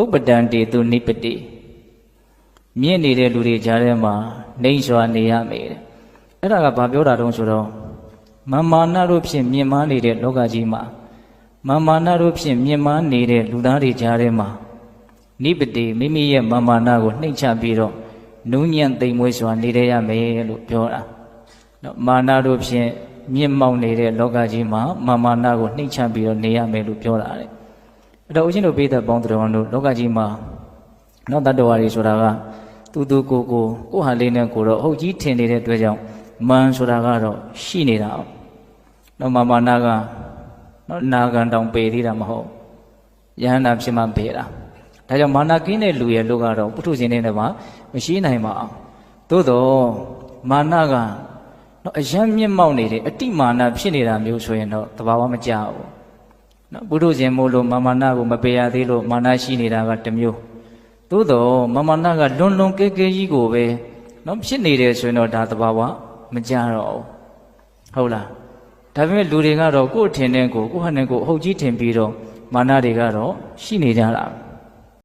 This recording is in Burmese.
ဥပဒံတေသူနိပတိမြင့်နေတဲ့လူတွေကြားထဲမှာနှိမ့်စွာနေရမယ်တဲ့အဲ့ဒါကဘာပြောတာတုံးဆိုတော့မမာနတို့ဖြင့်မြင့်မားနေတဲ့လောကကြီးမှာမမာနတို့ဖြင့်မြင့်မားနေတဲ့လူသားတွေကြားထဲမှာနိပတိမိမိရဲ့မမာနကိုနှိမ့်ချပြီးတော့နုညံ့သိမ်မွေးစွာနေရရမယ်လို့ပြောတာနော်မာနတို့ဖြင့်မြင့်မောက်နေတဲ့လောကကြီးမှာမမာနကိုနှိမ့်ချပြီးတော့နေရမယ်လို့ပြောတာတဲ့ အဲ့တော့ဦးဇင်းတို့ပိဋကပေါင်းတော်တို့လောကကြီးမှာနောက်တတ္တဝါတွေဆိုတာကသူသူကိုကိုကိုဟာလေးနဲ့ကိုတော့ဟုတ်ကြီးထင်နေတဲ့အတွက်ကြောင့်မန်ဆိုတာကတော့ရှိနေတာအောင်နောက်မာမာနာကနောက်နာဂံတောင်ပေသေးတာမဟုတ်ယဟန္တာဖြစ်မှပေတာဒါကြောင့်မာနာကင်းတဲ့လူရဲ့လူကတော့ပုထုဇဉ်တွေနဲ့မှမရှိနိုင်ပါအောင်သို့တော့မာနကနော်အယံမြင့်မောက်နေတယ်အတိမာနဖြစ်နေတာမျိုးဆိုရင်တော့တဘာဝမကြဘူး နော်ဘုဒ္ဓဇင်မို့လို့မာမနာကိုမပေရသေးလို့မာနရှိနေတာကတစ်မျိုးသို့တော့မာမနာကလွန်လွန်ကဲကဲကြီးကိုပဲနော်ဖြစ်နေတယ်ဆိုရင်တော့ဒါသဘာဝမကြတော့ဘူးဟုတ်လားဒါပေမဲ့လူတွေကတော့ကိုယ့်အထင်နဲ့ကိုယ်ကိုယ့်ဟာနဲ့ကိုယ်အဟုတ်ကြီးထင်ပြီးတော့မာနတွေကတော့ရှိနေကြတာ